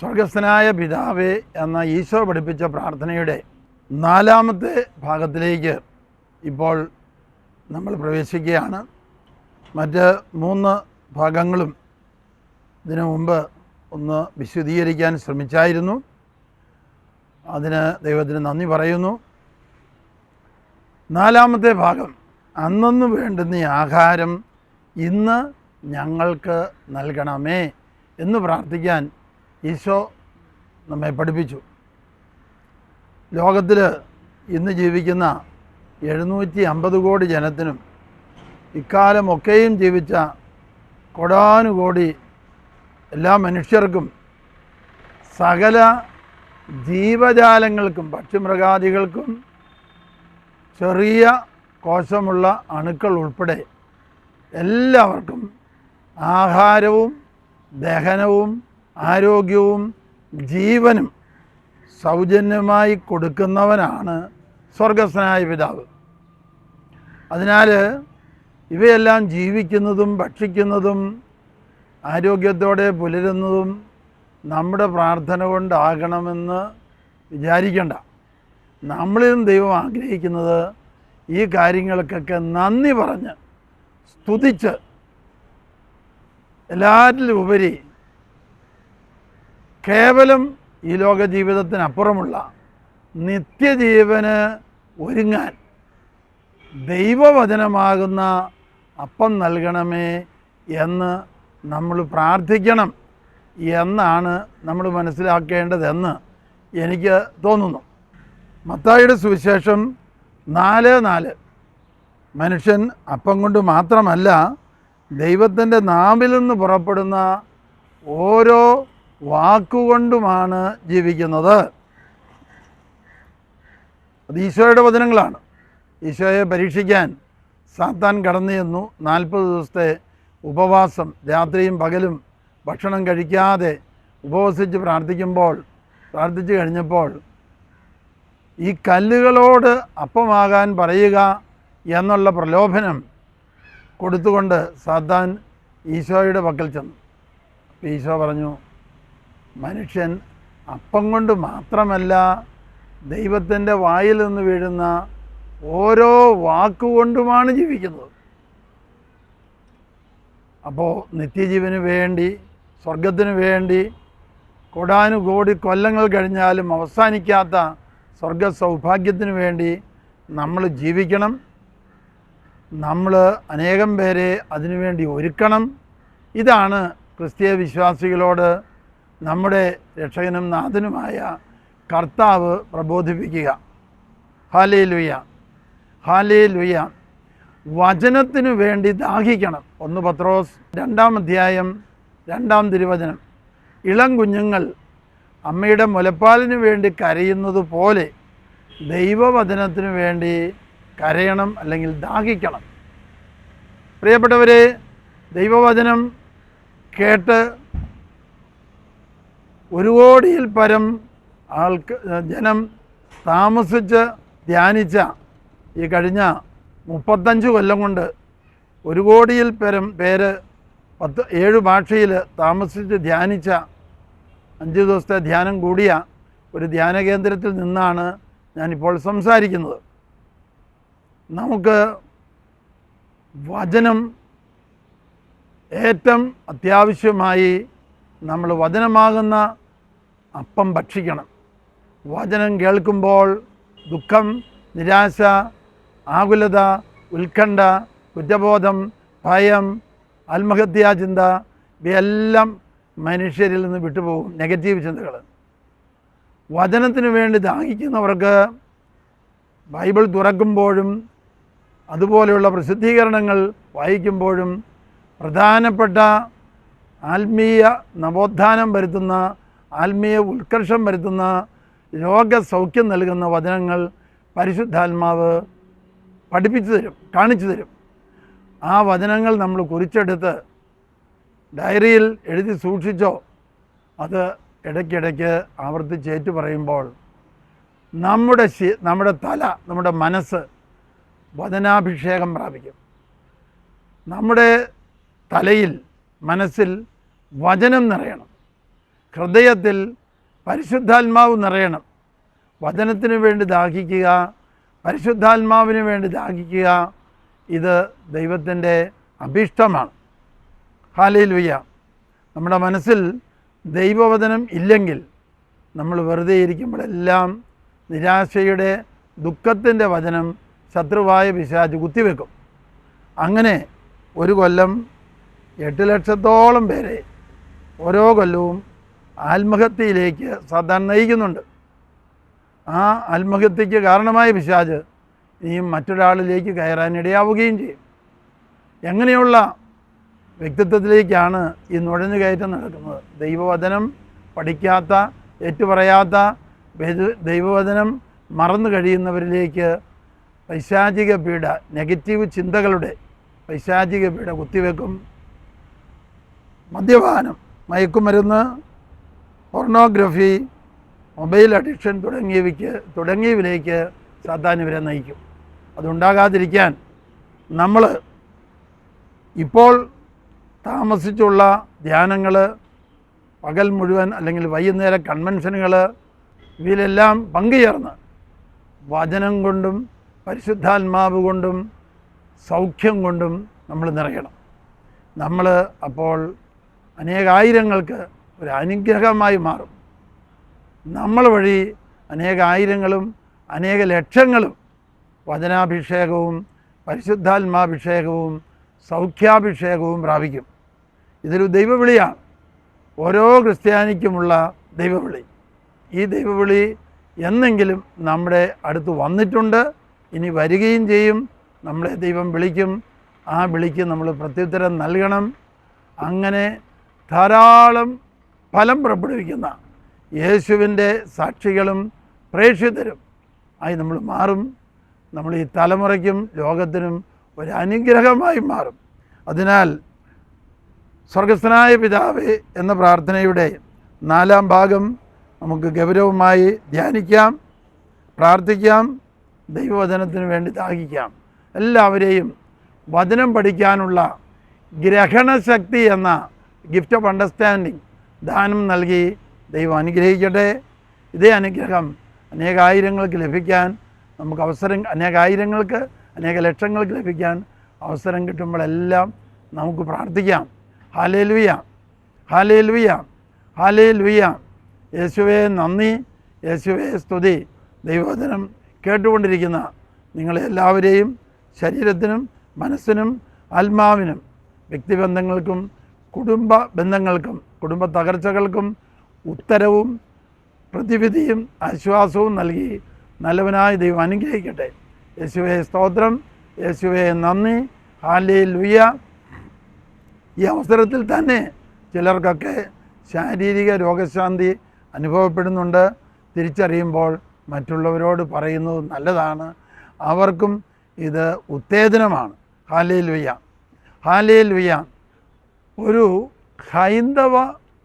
സ്വർഗസ്ഥനായ പിതാവേ എന്ന ഈശോ പഠിപ്പിച്ച പ്രാർത്ഥനയുടെ നാലാമത്തെ ഭാഗത്തിലേക്ക് ഇപ്പോൾ നമ്മൾ പ്രവേശിക്കുകയാണ്. മറ്റ് മൂന്ന് ഭാഗങ്ങളും ഇതിനു മുമ്പ് ഒന്ന് വിശദീകരിക്കാൻ ശ്രമിച്ചായിരുന്നു. അതിന് ദൈവത്തിന് നന്ദി പറയുന്നു. നാലാമത്തെ ഭാഗം അന്നന്ന് വേണ്ടുന്ന ആഹാരം ഇന്ന് ഞങ്ങൾക്ക് നൽകണമേ എന്ന് പ്രാർത്ഥിക്കാൻ ഈശോ നമ്മെ പഠിപ്പിച്ചു. ലോകത്തിൽ ഇന്ന് ജീവിക്കുന്ന എഴുന്നൂറ്റി അമ്പത് കോടി ജനത്തിനും ഇക്കാലമൊക്കെയും ജീവിച്ച കൊടാനുകോടി എല്ലാ മനുഷ്യർക്കും സകല ജീവജാലങ്ങൾക്കും പക്ഷിമൃഗാദികൾക്കും ചെറിയ കോശമുള്ള അണുക്കൾ ഉൾപ്പെടെ എല്ലാവർക്കും ആഹാരവും ദഹനവും ആരോഗ്യവും ജീവനും സൗജന്യമായി കൊടുക്കുന്നവനാണ് സ്വർഗസ്വനായ പിതാവ്. അതിനാൽ ഇവയെല്ലാം ജീവിക്കുന്നതും ഭക്ഷിക്കുന്നതും ആരോഗ്യത്തോടെ പുലരുന്നതും നമ്മുടെ പ്രാർത്ഥന കൊണ്ടാകണമെന്ന് വിചാരിക്കണ്ട. നമ്മളിലും ദൈവം ആഗ്രഹിക്കുന്നത് ഈ കാര്യങ്ങൾക്കൊക്കെ നന്ദി പറഞ്ഞ് സ്തുതിച്ച് എല്ലാറ്റിലും ഉപരി കേവലം ഈ ലോക ജീവിതത്തിനപ്പുറമുള്ള നിത്യജീവന് ഒരുങ്ങാൻ ദൈവവചനമാകുന്ന അപ്പം നൽകണമേ എന്ന് നമ്മൾ പ്രാർത്ഥിക്കണം എന്നാണ് നമ്മൾ മനസ്സിലാക്കേണ്ടതെന്ന് എനിക്ക് തോന്നുന്നു. മത്തായിയുടെ സുവിശേഷം നാല് നാല്. മനുഷ്യൻ അപ്പം കൊണ്ട് മാത്രമല്ല ദൈവത്തിന്റെ നാവിൽ നിന്ന് പുറപ്പെടുന്ന ഓരോ വാക്കുകൊണ്ടുമാണ് ജീവിക്കുന്നത്. അത് ഈശോയുടെ വചനങ്ങളാണ്. ഈശോയെ പരീക്ഷിക്കാൻ സാത്താൻ കടന്നു ചെന്നു. നാൽപ്പത് ദിവസത്തെ ഉപവാസം രാത്രിയും പകലും ഭക്ഷണം കഴിക്കാതെ ഉപവസിച്ച് പ്രാർത്ഥിക്കുമ്പോൾ പ്രാർത്ഥിച്ചു കഴിഞ്ഞപ്പോൾ ഈ കല്ലുകളോട് അപ്പമാകാൻ പറയുക എന്നുള്ള പ്രലോഭനം കൊടുത്തുകൊണ്ട് സാത്താൻ ഈശോയുടെ പക്കൽ ചെന്നു. ഈശോ പറഞ്ഞു മനുഷ്യൻ അപ്പം കൊണ്ട് മാത്രമല്ല ദൈവത്തിന്റെ വായിൽ നിന്ന് വീഴുന്ന ഓരോ വാക്കുകൊണ്ടുമാണ് ജീവിക്കുന്നത്. അപ്പോൾ നിത്യജീവന് വേണ്ടി സ്വർഗത്തിന് വേണ്ടി കോടാനുകോടി കൊല്ലങ്ങൾ കഴിഞ്ഞാലും അവസാനിക്കാത്ത സ്വർഗ സൗഭാഗ്യത്തിന് വേണ്ടി നമ്മൾ ജീവിക്കണം. നമ്മൾ അനേകം പേരെ അതിനുവേണ്ടി ഒരുക്കണം. ഇതാണ് ക്രിസ്തീയ വിശ്വാസികളോട് നമ്മുടെ രക്ഷകനും നാഥനുമായ കർത്താവ് പ്രബോധിപ്പിക്കുക. ഹാലേ ലുയ ഹാലേ ലുയ വചനത്തിനു വേണ്ടി ദാഹിക്കണം. ഒന്ന് പത്രോസ് രണ്ടാം അധ്യായം രണ്ടാം തിരുവചനം. ഇളം കുഞ്ഞുങ്ങൾ അമ്മയുടെ മുലപ്പാലിന് വേണ്ടി കരയുന്നത് പോലെ ദൈവവചനത്തിനു വേണ്ടി കരയണം അല്ലെങ്കിൽ ദാഹിക്കണം. പ്രിയപ്പെട്ടവരെ ദൈവവചനം കേട്ട് ഒരു കോടിയിൽ പരം ആൾക്ക് ജനം താമസിച്ച് ധ്യാനിച്ച ഈ കഴിഞ്ഞ മുപ്പത്തഞ്ച് കൊല്ലം കൊണ്ട് ഒരു കോടിയിൽ പരം പേര് പത്ത് ഏഴ് ഭാഷയിൽ താമസിച്ച് ധ്യാനിച്ച അഞ്ച് ദിവസത്തെ ധ്യാനം കൂടിയ ഒരു ധ്യാന കേന്ദ്രത്തിൽ നിന്നാണ് ഞാനിപ്പോൾ സംസാരിക്കുന്നത്. നമുക്ക് വചനം ഏറ്റവും അത്യാവശ്യമായി നമ്മൾ വചനമാകുന്ന അപ്പം ഭക്ഷിക്കണം. വചനം കേൾക്കുമ്പോൾ ദുഃഖം നിരാശ ആകുലത ഉത്കണ്ഠ കുറ്റബോധം ഭയം ആത്മഹത്യാ ചിന്ത ഇവയെല്ലാം മനുഷ്യരിൽ നിന്ന് വിട്ടുപോകും. നെഗറ്റീവ് ചിന്തകൾ. വചനത്തിന് വേണ്ടി ദാഹിക്കുന്നവർക്ക് ബൈബിൾ തുറക്കുമ്പോഴും അതുപോലെയുള്ള പ്രസിദ്ധീകരണങ്ങൾ വായിക്കുമ്പോഴും പ്രധാനപ്പെട്ട ആത്മീയ നവോത്ഥാനം വരുത്തുന്ന ആത്മീയ ഉത്കർഷം വരുത്തുന്ന രോഗസൗഖ്യം നൽകുന്ന വചനങ്ങൾ പരിശുദ്ധാത്മാവ് പഠിപ്പിച്ചു തരും കാണിച്ചു തരും. ആ വചനങ്ങൾ നമ്മൾ കുറിച്ചെടുത്ത് ഡയറിയിൽ എഴുതി സൂക്ഷിച്ചോ? അത് ഇടയ്ക്കിടയ്ക്ക് ആവർത്തിച്ചേറ്റു പറയുമ്പോൾ നമ്മുടെ നമ്മുടെ തല നമ്മുടെ മനസ്സ് വചനാഭിഷേകം പ്രാപിക്കും. നമ്മുടെ തലയിൽ മനസ്സിൽ വചനം നിറയണം. ഹൃദയത്തിൽ പരിശുദ്ധാത്മാവ് നിറയണം. വചനത്തിന് വേണ്ടി ദാഹിക്കുക പരിശുദ്ധാത്മാവിന് വേണ്ടി ദാഹിക്കുക ഇത് ദൈവത്തിന്റെ അഭീഷ്ടമാണ്. ഹാലയിൽ വയ്യ നമ്മുടെ മനസ്സിൽ ദൈവവചനം ഇല്ലെങ്കിൽ നമ്മൾ വെറുതെ ഇരിക്കുമ്പോഴെല്ലാം നിരാശയുടെ ദുഃഖത്തിന്റെ വചനം ശത്രുവായ പിശാജ് കുത്തിവെക്കും. അങ്ങനെ ഒരു കൊല്ലം എട്ട് ലക്ഷത്തോളം പേരെ ഓരോ കൊല്ലവും ആത്മഹത്യയിലേക്ക് സാധാരണ നയിക്കുന്നുണ്ട്. ആ ആത്മഹത്യക്ക് കാരണമായ പിശാജ് ഇനിയും മറ്റൊരാളിലേക്ക് കയറാനിടയാവുകയും ചെയ്യും. എങ്ങനെയുള്ള വ്യക്തിത്വത്തിലേക്കാണ് ഈ നുഴഞ്ഞു കയറ്റം നടക്കുന്നത്? ദൈവവചനം പഠിക്കാത്ത ഏറ്റുപറയാത്ത ദൈവവചനം മറന്നു കഴിയുന്നവരിലേക്ക് പൈശാചിക പീഡ നെഗറ്റീവ് ചിന്തകളുടെ പൈശാചിക പീഡ കുത്തിവെക്കും. മദ്യപാനം മയക്കുമരുന്ന് പോർണോഗ്രഫി മൊബൈൽ അഡിക്ഷൻ തുടങ്ങിയവയ്ക്ക് തുടങ്ങിയവയിലേക്ക് സാത്താൻ ഇവരെ നയിക്കും. അതുണ്ടാകാതിരിക്കാൻ നമ്മൾ ഇപ്പോൾ താമസിച്ചുള്ള ധ്യാനങ്ങൾ പകൽ മുഴുവൻ അല്ലെങ്കിൽ വൈകുന്നേര കൺവെൻഷനുകൾ ഇവയിലെല്ലാം പങ്കുചേർന്ന് വചനം കൊണ്ടും പരിശുദ്ധാത്മാവ് കൊണ്ടും സൗഖ്യം കൊണ്ടും നമ്മൾ നിറയണം. നമ്മൾ അപ്പോൾ അനേകായിരങ്ങൾക്ക് ഒരു അനുഗ്രഹമായി മാറും. നമ്മൾ വഴി അനേകായിരങ്ങളും അനേക ലക്ഷങ്ങളും വചനാഭിഷേകവും പരിശുദ്ധാത്മാഭിഷേകവും സൗഖ്യാഭിഷേകവും പ്രാപിക്കും. ഇതൊരു ദൈവവിളിയാണ്. ഓരോ ക്രിസ്ത്യാനിക്കുമുള്ള ദൈവവിളി. ഈ ദൈവവിളി എന്നെങ്കിലും നമ്മുടെ അടുത്ത് വന്നിട്ടുണ്ട്. ഇനി വരികയും ചെയ്യും. നമ്മളെ ദൈവം വിളിക്കും. ആ വിളിക്ക് നമ്മൾ പ്രത്യുത്തരം നൽകണം. അങ്ങനെ ധാരാളം ഫലം പുറപ്പെടുവിക്കുന്ന യേശുവിന്റെ സാക്ഷികളും പ്രേക്ഷിതരും ആയി നമ്മൾ മാറും. നമ്മൾ ഈ തലമുറയ്ക്കും ലോകത്തിനും ഒരു അനുഗ്രഹമായി മാറും. അതിനാൽ സ്വർഗസ്ഥനായ പിതാവേ എന്ന പ്രാർത്ഥനയുടെ നാലാം ഭാഗം നമുക്ക് ഗൗരവമായി ധ്യാനിക്കാം പ്രാർത്ഥിക്കാം ദൈവവചനത്തിന് വേണ്ടി ദാഹിക്കാം. എല്ലാവരെയും വചനം പഠിക്കാനുള്ള ഗ്രഹണശക്തി എന്ന ഗിഫ്റ്റ് ഓഫ് അണ്ടർസ്റ്റാൻഡിങ് ദാനം നൽകി ദൈവം അനുഗ്രഹിക്കട്ടെ. ഇതേ അനുഗ്രഹം അനേകായിരങ്ങൾക്ക് ലഭിക്കാൻ നമുക്ക് അവസരം അനേകായിരങ്ങൾക്ക് അനേക ലക്ഷങ്ങൾക്ക് ലഭിക്കാൻ അവസരം കിട്ടുമ്പോഴെല്ലാം നമുക്ക് പ്രാർത്ഥിക്കാം. ഹാലേ ലുയ ഹാലേ ലുയ ഹാലേ ലുയ യേശുവേ നന്ദി. യേശുവേ സ്തുതി. ദൈവവചനം കേട്ടുകൊണ്ടിരിക്കുന്ന നിങ്ങളെ എല്ലാവരെയും ശരീരത്തിനും മനസ്സിനും ആത്മാവിനും വ്യക്തിബന്ധങ്ങൾക്കും കുടുംബ ബന്ധങ്ങൾക്കും കുടുംബ തകർച്ചകൾക്കും ഉത്തരവും പ്രതിവിധിയും ആശ്വാസവും നൽകി നല്ലവനായ ദൈവം അനുഗ്രഹിക്കട്ടെ. യേശുവെ സ്തോത്രം. യേശുവെ നന്ദി. ഹാലേ ലുയ ഈ അവസരത്തിൽ തന്നെ ചിലർക്കൊക്കെ ശാരീരിക രോഗശാന്തി അനുഭവപ്പെടുന്നുണ്ട്. തിരിച്ചറിയുമ്പോൾ മറ്റുള്ളവരോട് പറയുന്നത് നല്ലതാണ്. അവർക്കും ഇത് ഉത്തേജനമാണ്. ഹാലേ ലുയ ഹാലേ ലുയ്യ ഒരു ഹൈന്ദവ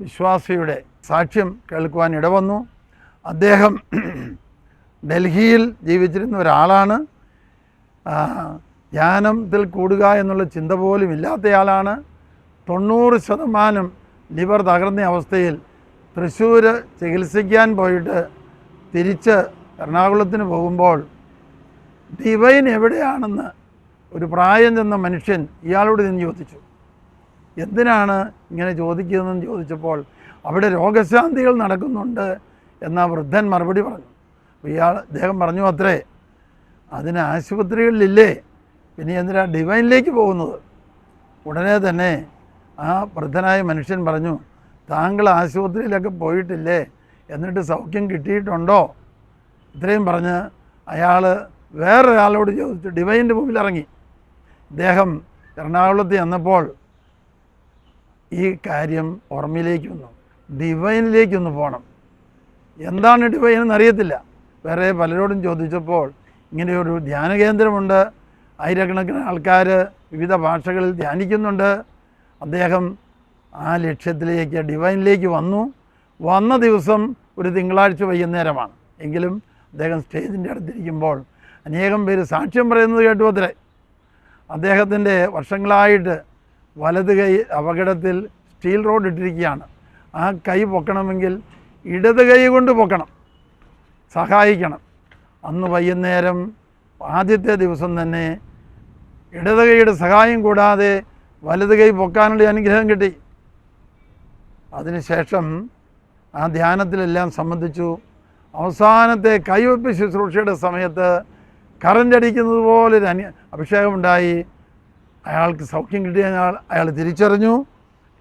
വിശ്വാസിയുടെ സാക്ഷ്യം കേൾക്കുവാൻ ഇടവന്നു. അദ്ദേഹം ഡൽഹിയിൽ ജീവിച്ചിരുന്ന ഒരാളാണ്. ധ്യാനത്തിൽ കൂടുക എന്നുള്ള ചിന്ത പോലും ഇല്ലാത്തയാളാണ്. തൊണ്ണൂറ് ശതമാനം ലിവർ തകർന്ന അവസ്ഥയിൽ തൃശ്ശൂർ ചികിത്സിക്കാൻ പോയിട്ട് തിരിച്ച് എറണാകുളത്തിന് പോകുമ്പോൾ ഡിവൈൻ എവിടെയാണെന്ന് ഒരു പ്രായം ചെന്ന മനുഷ്യൻ ഇയാളോട് നിന്ന് ചോദിച്ചു. എന്തിനാണ് ഇങ്ങനെ ചോദിക്കുന്നതെന്ന് ചോദിച്ചപ്പോൾ അവിടെ രോഗശാന്തികൾ നടക്കുന്നുണ്ട് എന്ന വൃദ്ധൻ മറുപടി പറഞ്ഞു. ഇയാൾ അദ്ദേഹം പറഞ്ഞു അത്രേ അതിന് ആശുപത്രികളിലില്ലേ? പിന്നെ എന്തിനാ ഡിവൈനിലേക്ക് പോകുന്നത്? ഉടനെ തന്നെ ആ വൃദ്ധനായ മനുഷ്യൻ പറഞ്ഞു താങ്കൾ ആശുപത്രിയിലൊക്കെ പോയിട്ടില്ലേ? എന്നിട്ട് സൗഖ്യം കിട്ടിയിട്ടുണ്ടോ? ഇത്രയും പറഞ്ഞ് അയാൾ വേറൊരാളോട് ചോദിച്ചു ഡിവൈന്റെ മുമ്പിൽ ഇറങ്ങി. ഇദ്ദേഹം എറണാകുളത്ത് ചെന്നപ്പോൾ ഈ കാര്യം ഓർമ്മയിലേക്ക് വന്നു. ഡിവൈനിലേക്കൊന്ന് പോകണം എന്താണ് ഡിവൈൻ എന്നറിയത്തില്ല. വേറെ പലരോടും ചോദിച്ചപ്പോൾ ഇങ്ങനെ ഒരു ധ്യാന കേന്ദ്രമുണ്ട്. ആയിരക്കണക്കിന് ആൾക്കാർ വിവിധ ഭാഷകളിൽ ധ്യാനിക്കുന്നുണ്ട്. അദ്ദേഹം ആ ലക്ഷ്യത്തിലേക്ക് ഡിവൈനിലേക്ക് വന്നു. വന്ന ദിവസം ഒരു തിങ്കളാഴ്ച വൈകുന്നേരമാണ്. എങ്കിലും അദ്ദേഹം സ്റ്റേജിന്റെ അടുത്തിരിക്കുമ്പോൾ അനേകം പേര് സാക്ഷ്യം പറയുന്നത് കേട്ടു അത്രേ. അദ്ദേഹത്തിന്റെ വർഷങ്ങളായിട്ട് വലത് കൈ അപകടത്തിൽ സ്റ്റീൽ റോഡ് ഇട്ടിരിക്കുകയാണ്. ആ കൈ പൊക്കണമെങ്കിൽ ഇടത് കൈ കൊണ്ട് പൊക്കണം. സഹായിക്കണം. അന്ന് വൈകുന്നേരം ആദ്യത്തെ ദിവസം തന്നെ ഇടത് കൈയുടെ സഹായം കൂടാതെ വലത് കൈ പൊക്കാനുള്ള അനുഗ്രഹം കിട്ടി. അതിനുശേഷം ആ ധ്യാനത്തിലെല്ലാം സംബന്ധിച്ചു. അവസാനത്തെ കൈവപ്പ് ശുശ്രൂഷയുടെ സമയത്ത് കറണ്ട് അടിക്കുന്നത് പോലെ ഒരു അഭിഷേകമുണ്ടായി. അയാൾക്ക് സൗഖ്യം കിട്ടിയ അയാൾ തിരിച്ചറിഞ്ഞു.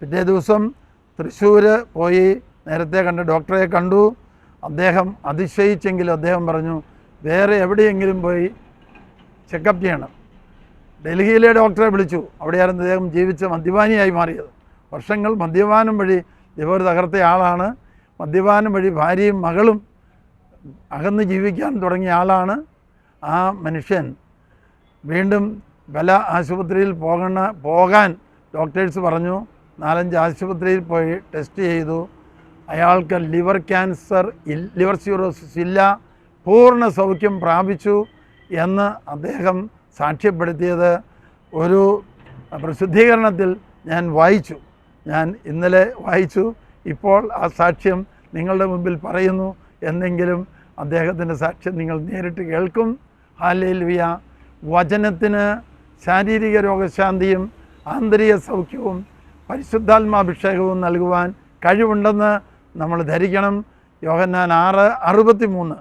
പിറ്റേ ദിവസം തൃശ്ശൂർ പോയി നേരത്തെ കണ്ട് ഡോക്ടറെ കണ്ടു. അദ്ദേഹം അതിശയിച്ചെങ്കിലും അദ്ദേഹം പറഞ്ഞു വേറെ എവിടെയെങ്കിലും പോയി ചെക്കപ്പ് ചെയ്യണം. ഡൽഹിയിലെ ഡോക്ടറെ വിളിച്ചു. അവിടെയായിരുന്നു അദ്ദേഹം ജീവിച്ച മദ്യപാനിയായി മാറിയത്. വർഷങ്ങൾ മദ്യപാനം വഴി ഇവർ തകർത്ത ആളാണ്. മദ്യപാനം വഴി ഭാര്യയും മകളും അകന്ന് ജീവിക്കാൻ തുടങ്ങിയ ആളാണ് ആ മനുഷ്യൻ. വീണ്ടും പല ആശുപത്രിയിൽ പോകണ പോകാൻ ഡോക്ടേഴ്സ് പറഞ്ഞു. നാലഞ്ച് ആശുപത്രിയിൽ പോയി ടെസ്റ്റ് ചെയ്തു. അയാൾക്ക് ലിവർ ക്യാൻസർ ലിവർ സ്യൂറോസിസ് ഇല്ല പൂർണ സൗഖ്യം പ്രാപിച്ചു എന്ന് അദ്ദേഹം സാക്ഷ്യപ്പെടുത്തിയത്. ഒരു പ്രസിദ്ധീകരണത്തിൽ ഞാൻ വായിച്ചു. ഞാൻ ഇന്നലെ വായിച്ചു. ഇപ്പോൾ ആ സാക്ഷ്യം നിങ്ങളുടെ മുമ്പിൽ പറയുന്നു എന്നെങ്കിലും അദ്ദേഹത്തിന്റെ സാക്ഷ്യം നിങ്ങൾ നേരിട്ട് കേൾക്കും. ഹാലേലുയ വചനത്തിന് ശാരീരിക രോഗശാന്തിയും ആന്തരിക സൗഖ്യവും പരിശുദ്ധാത്മാഭിഷേകവും നൽകുവാൻ കഴിവുണ്ടെന്ന് നമ്മൾ ധരിക്കണം. യോഹന്നാൻ ആറ് അറുപത്തി മൂന്ന്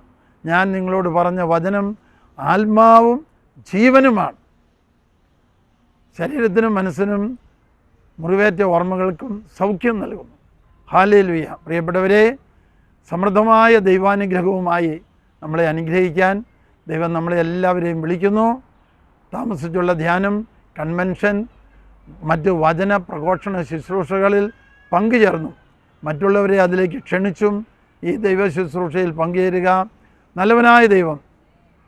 ഞാൻ നിങ്ങളോട് പറഞ്ഞ വചനം ആത്മാവും ജീവനുമാണ്. ശരീരത്തിനും മനസ്സിനും മുറിവേറ്റ ഓർമ്മകൾക്കും സൗഖ്യം നൽകുന്നു. ഹാലേലുയ. പ്രിയപ്പെട്ടവരെ സമൃദ്ധമായ ദൈവാനുഗ്രഹവുമായി നമ്മളെ അനുഗ്രഹിക്കാൻ ദൈവം നമ്മളെ എല്ലാവരെയും വിളിക്കുന്നു. താമസിച്ചുള്ള ധ്യാനം കൺവെൻഷൻ മറ്റ് വചന പ്രഘോഷണ ശുശ്രൂഷകളിൽ പങ്കുചേർന്നു. മറ്റുള്ളവരെ അതിലേക്ക് ക്ഷണിച്ചും ഈ ദൈവ ശുശ്രൂഷയിൽ പങ്കുചേരുക. നല്ലവനായ ദൈവം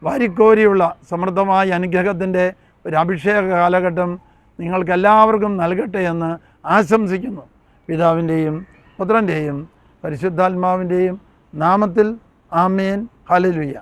വാരിക്കോരിയുള്ള സമൃദ്ധമായ അനുഗ്രഹത്തിന്റെ ഒരു അഭിഷേക കാലഘട്ടം നിങ്ങൾക്കെല്ലാവർക്കും നൽകട്ടെ എന്ന് ആശംസിക്കുന്നു. പിതാവിന്റെയും പുത്രന്റെയും പരിശുദ്ധാത്മാവിന്റെയും നാമത്തിൽ ആമേൻ. ഹല്ലേലൂയ.